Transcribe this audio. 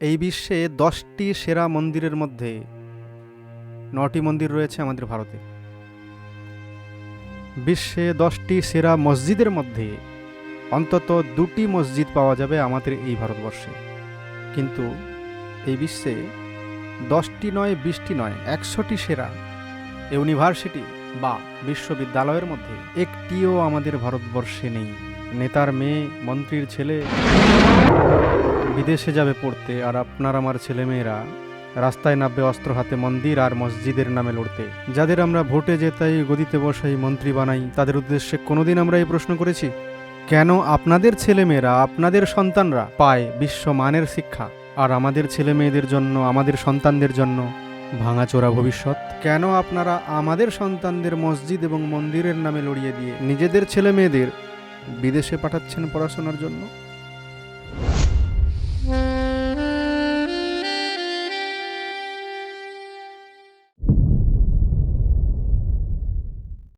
এই বিশ্বে দশটি সেরা মন্দিরের মধ্যে নটি মন্দির রয়েছে আমাদের ভারতে। বিশ্বে দশটি সেরা মসজিদের মধ্যে অন্তত দুটি মসজিদ পাওয়া যাবে আমাদের এই ভারতবর্ষে। কিন্তু এই বিশ্বে দশটি নয়, বিশটি নয়, একশোটি সেরা ইউনিভার্সিটি বা বিশ্ববিদ্যালয়ের মধ্যে একটিও আমাদের ভারতবর্ষে নেই। নেতার মেয়ে, মন্ত্রীর ছেলে। বিদেশে যাবে পড়তে আর আপনার আমার ছেলেমেয়েরা রাস্তায় নামবে অস্ত্র হাতে মন্দির আর মসজিদের নামে লড়তে। যাদের আমরা ভোটে জেতাই, গদিতে বসাই, মন্ত্রী বানাই, তাদের উদ্দেশ্যে কোনোদিন আমরা এই প্রশ্ন করেছি? কেন আপনাদের ছেলেমেয়েরা, আপনাদের সন্তানরা পায় বিশ্বমানের শিক্ষা? আর আমাদের ছেলে মেয়েদের জন্য, আমাদের সন্তানদের জন্য ভাঙাচোরা ভবিষ্যৎ? কেন আপনারা আমাদের সন্তানদের মসজিদ এবং মন্দিরের নামে লড়িয়ে দিয়ে নিজেদের ছেলে মেয়েদের বিদেশে পাঠাচ্ছেন পড়াশোনার জন্য?